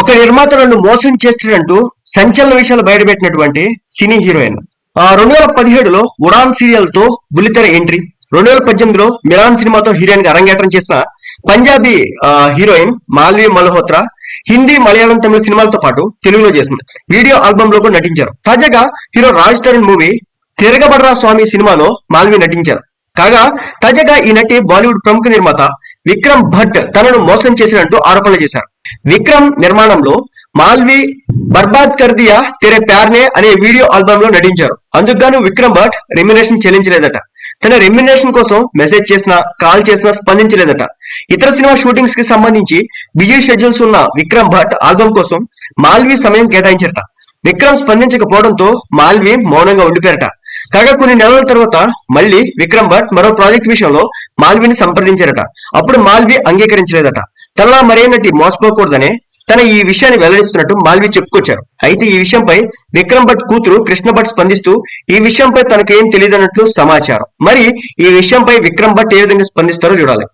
ఒక నిర్మాత నన్ను మోసం చేస్తాడంటూ సంచలన విషయాలు బయటపెట్టినటువంటి సినీ హీరోయిన్. ఆ రెండు వేల పదిహేడులో ఉడాన్ సీరియల్తో బుల్లితెర ఎంట్రీ. రెండు వేల పద్దెనిమిదిలో మిలాన్ సినిమాతో హీరోయిన్గా అరంగేట్రం చేసిన పంజాబీ హీరోయిన్ మాల్వి మల్హోత్రా హిందీ మలయాళం తమిళ సినిమాలతో పాటు తెలుగులో చేసింది. వీడియో ఆల్బమ్లో కూడా నటించారు. తాజాగా హీరో రాజ్ తరుణ్ మూవీ తిరగబడ్రా స్వామి సినిమాలో మాల్వి నటించారు. కాగా తాజాగా ఈ నటి బాలీవుడ్ ప్రముఖ నిర్మాత విక్రమ్ భట్ తనను మోసం చేసినట్టు ఆరోపణలు చేశారు. విక్రమ్ నిర్మాణంలో మాల్వి బర్బాద్ కర్దియా తెరే ప్యార్నే అనే వీడియో ఆల్బమ్లో నటించారు. అందుకుగాను విక్రమ్ భట్ రెమ్యునేషన్ చెల్లించలేదట. తన రెమ్యునేషన్ కోసం మెసేజ్ చేసినా కాల్ చేసినా స్పందించలేదట. ఇతర సినిమా షూటింగ్స్కి సంబంధించి బిజీ షెడ్యూల్స్ ఉన్న విక్రమ్ భట్ ఆల్బమ్ కోసం మాల్వి సమయం కేటాయించారట. విక్రమ్ స్పందించకపోవడంతో మాల్వి మౌనంగా ఉండిపోయారట. కాగా కొన్ని నెలల తర్వాత మళ్ళీ విక్రమ్ భట్ మరో ప్రాజెక్ట్ విషయంలో మాల్విని సంప్రదించారట. అప్పుడు మాల్వి అంగీకరించలేదట. తనలా మరే నటి మోసపోకూడదనే తన ఈ విషయాన్ని వెల్లడిస్తున్నట్టు మాల్వి చెప్పుకొచ్చారు. అయితే ఈ విషయంపై విక్రమ్ భట్ కూతురు కృష్ణ భట్ స్పందిస్తూ ఈ విషయంపై తనకేం తెలియదన్నట్లు సమాచారం. మరి ఈ విషయంపై విక్రమ్ భట్ ఏ విధంగా స్పందిస్తారో చూడాలి.